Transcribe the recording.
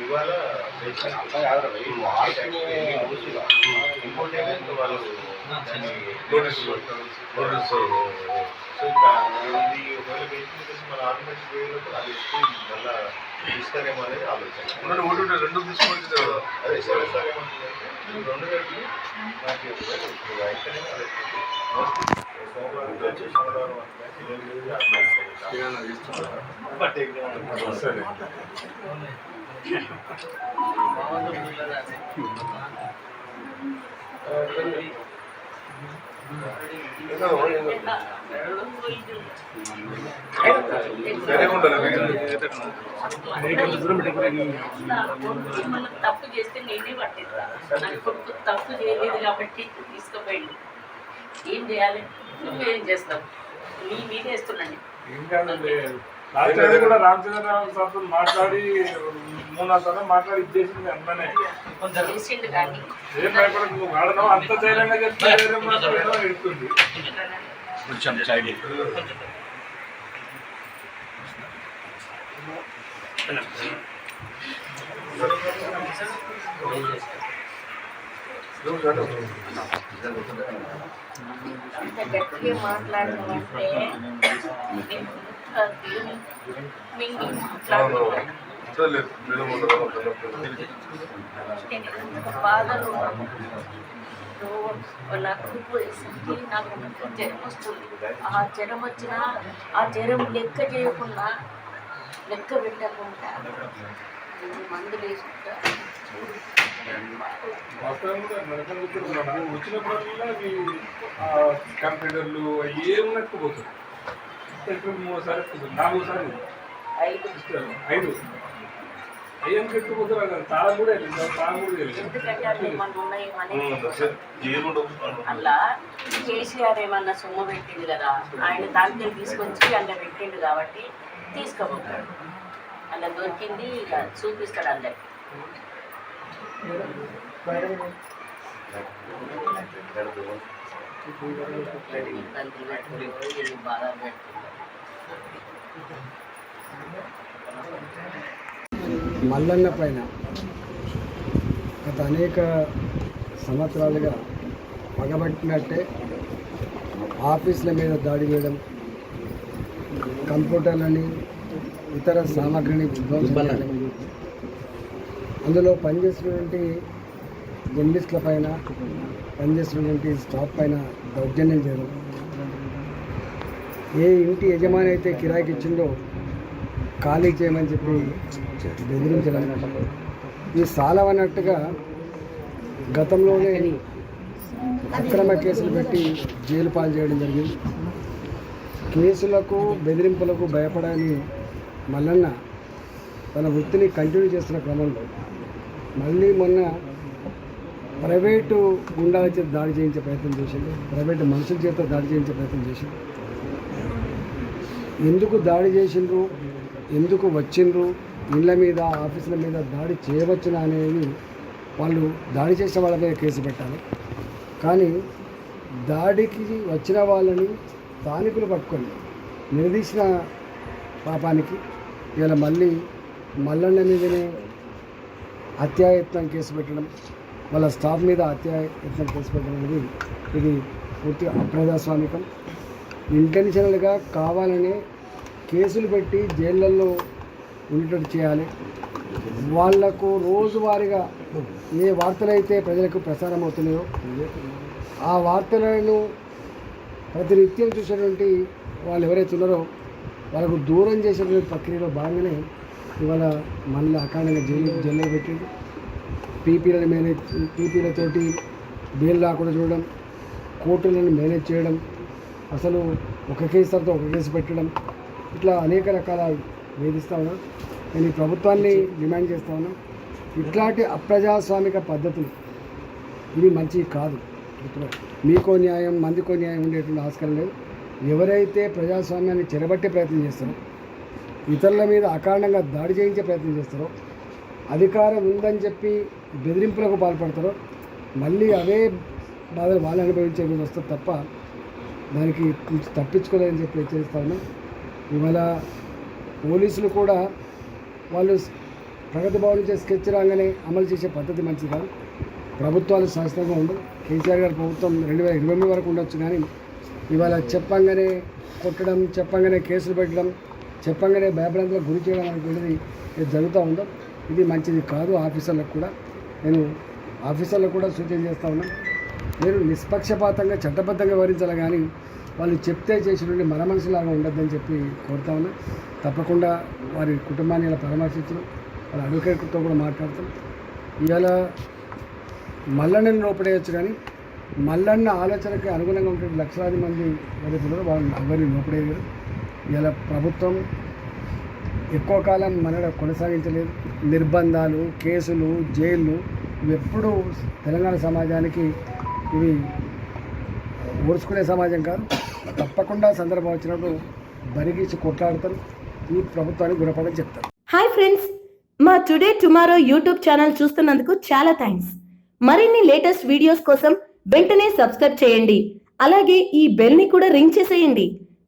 ఇవాళ ఇంకోటి వాళ్ళు నోటీస్ నోటీస్ సో ఇది ఒకవేళ మన అది ఎక్కువ మళ్ళా తీస్తారేమో అనేది ఆలోచన ఒకటి రెండు తీసుకోవచ్చు అదే చేస్తారేమంటుందంటే ఈ రెండు గంటలు నాకు వెంటనే అది సోమవారం సోమవారం తప్పు చేస్తే నేనే పట్టిస్తా నా కొడుకు తప్పు చేయలేదు కాబట్టి తీసుకుపోయింది ఏం చేయాలి? నువ్వేం చేస్తావు? నీ మీద లాస్ట్ టైం కూడా రామచంద్రరావు సార్తో మాట్లాడి మూడు నాలుగు సార్లు మాట్లాడి ఇచ్చేసింది కానీ ఏం భయపడకు నువ్వు వాడను అంత ధైర్యంగా చెప్తే ఎడుతుంది కొంచెం సైడ్ గట్టిగా మాట్లాడినామంటే బాధలు నాకు పోయేసరికి నాకు జ్వరం వస్తుంది ఆ జ్వరం వచ్చినా ఆ జ్వరం లెక్క చేయకుండా లెక్క పెట్టకుండా మందులు వేసుకుంటా వచ్చినప్పుడల్లా ఈ కంప్యూటర్లు ఏమున్నట్టు పోతుంది నక్కుపోతుంది ఇప్పుడు మూడుసారి ఎక్కుతుంది నాలుగుసారి ఐదు ఇస్తారు ఐదు అయ్యం ఎత్తుపోతారు అది తాళం కూడా వెళ్ళింది తాళం కూడా వెళ్ళింది ఎందుకంటే కేసీఆర్ ఏమన్నా సొమ్ము పెట్టింది కదా ఆయన దాంట్లో తీసుకొచ్చి అందులో పెట్టిండు కాబట్టి తీసుకోబోతాడు అలా దొరికింది ఇక చూపిస్తాడు అందరికి. మల్లన్న పైన గత అనేక సంవత్సరాలుగా పగబట్టినట్టే ఆఫీసుల మీద దాడి చేయడం కంప్యూటర్లని ఇతర సామాగ్రిని విధ్వంసం అందులో పనిచేసినటువంటి జర్నలిస్టుల పైన పనిచేసినటువంటి స్టాఫ్ పైన దౌర్జన్యం చేయడం. ఏ ఇంటి యజమాని అయితే కిరాయికి ఇచ్చిందో ఖాళీ చేయమని చెప్పి బెదిరించడం. ఈ సాలవన్నట్టుగా గతంలోనే అక్రమ కేసులు పెట్టి జైలు పాలు చేయడం జరిగింది. కేసులకు బెదిరింపులకు భయపడని మల్లన్న తన వృత్తిని కంటిన్యూ చేస్తున్న క్రమంలో మళ్ళీ మొన్న ప్రైవేటు గుండాల చేత దాడి చేయించే ప్రయత్నం చేసింది ప్రైవేటు మనుషుల చేత దాడి చేయించే ప్రయత్నం చేసింది ఎందుకు దాడి చేసిండ్రు? ఎందుకు వచ్చిండ్రు? ఇళ్ళ మీద ఆఫీసుల మీద దాడి చేయవచ్చునా అనేది వాళ్ళు దాడి చేసిన వాళ్ళ మీద కేసు పెట్టాలి. కానీ దాడికి వచ్చిన వాళ్ళని స్థానికులు పట్టుకొని నిలదీసిన పాపానికి ఇలా మళ్ళీ మల్లన్న మీదనే హత్యాయత్నం కేసు పెట్టడం వాళ్ళ స్టాఫ్ మీద హత్యాయత్నం కేసు పెట్టడం అనేది ఇది పూర్తి అప్రజాస్వామికం. ఇంటెన్షనల్గా కావాలనే కేసులు పెట్టి జైళ్ళల్లో ఉండేటట్టు చేయాలి. వాళ్ళకు రోజువారీగా ఏ వార్తలైతే ప్రజలకు ప్రసారం అవుతున్నాయో ఆ వార్తలను ప్రతినిత్యం చూసేటువంటి వాళ్ళు ఎవరైతే ఉన్నారో వాళ్ళకు దూరం చేసేటువంటి ప్రక్రియలో భాగంగానే ఇవాళ మళ్ళీ అకాండంగా జైలు జైల్లో పెట్టాడు. పీపీలను మేనేజ్ పీపీలతోటి బెయిల్ రాకుండా చూడడం కోర్టులను మేనేజ్ చేయడం అసలు ఒక కేసు తర్వాత ఒక కేసు పెట్టడం ఇట్లా అనేక రకాల వేధిస్తా ఉన్నా. నేను ఈ ప్రభుత్వాన్ని డిమాండ్ చేస్తా ఉన్నా. ఇట్లాంటి అప్రజాస్వామిక పద్ధతులు ఇవి మంచివి కాదు. మీకో న్యాయం మందికో న్యాయం ఉండేటువంటి ఆస్కారం లేదు. ఎవరైతే ప్రజాస్వామ్యాన్ని చెరబట్టే ప్రయత్నం చేస్తారో ఇతరుల మీద అకారణంగా దాడి చేయించే ప్రయత్నం చేస్తారో అధికారం ఉందని చెప్పి బెదిరింపులకు పాల్పడతారో మళ్ళీ అవే బాధలు వాళ్ళు అనుభవించే మీద వస్తారు తప్ప దానికి తప్పించుకోలేదని చెప్పి హెచ్చరిస్తాను ఇవాళ పోలీసులు కూడా వాళ్ళు ప్రగతి భవన్ చేసే స్కెచ్ రాగానే అమలు చేసే పద్ధతి మంచిది కాదు. ప్రభుత్వాలు శాస్త్రంగా ఉండవు. కేసీఆర్ గారి ప్రభుత్వం రెండు వేల ఇరవై వరకు ఉండొచ్చు కానీ ఇవాళ చెప్పంగానే కొట్టడం చెప్పంగానే కేసులు పెట్టడం చెప్పంగానే భయభ్రాంతులకు గురి చేయడం అనేటువంటిది జరుగుతూ ఉందో ఇది మంచిది కాదు ఆఫీసర్లకు కూడా. నేను ఆఫీసర్లకు కూడా సూచన చేస్తూ ఉన్నాను మీరు నిష్పక్షపాతంగా చట్టబద్ధంగా వివరించాలి కానీ వాళ్ళు చెప్తే చేసినటువంటి మన మనసులాగా ఉండద్దని చెప్పి కోరుతా ఉన్నా. తప్పకుండా వారి కుటుంబాన్ని ఇలా పరామర్శించడం వాళ్ళ అడ్వకేట్తో కూడా మాట్లాడతాం. ఇవాళ మల్లన్నని లోపడేయచ్చు కానీ మల్లన్న ఆలోచనకి అనుగుణంగా ఉంటే లక్షలాది మంది ఎవరైతే వాళ్ళని ఎవరిని లోపడేయలేరు. ఇలా ప్రభుత్వం ఎక్కువ కాలం మనడ కొనసాగించలేదు. నిర్బంధాలు కేసులు జైళ్ళు ఇవి ఎప్పుడూ తెలంగాణ సమాజానికి ఇవి ఓర్చుకునే సమాజం కాదు. తప్పకుండా సందర్భం వచ్చినప్పుడు బరిగీసి కొట్లాడతారు. ఈ ప్రభుత్వానికి గుణపడని చెప్తారు. హాయ్ ఫ్రెండ్స్ మా టుడే టుమారో యూట్యూబ్ ఛానల్ చూస్తున్నందుకు చాలా థ్యాంక్స్ మరిన్ని లేటెస్ట్ వీడియోస్ కోసం వెంటనే సబ్స్క్రైబ్ చేయండి. అలాగే ఈ బెల్ని కూడా రింగ్ చేసేయండి.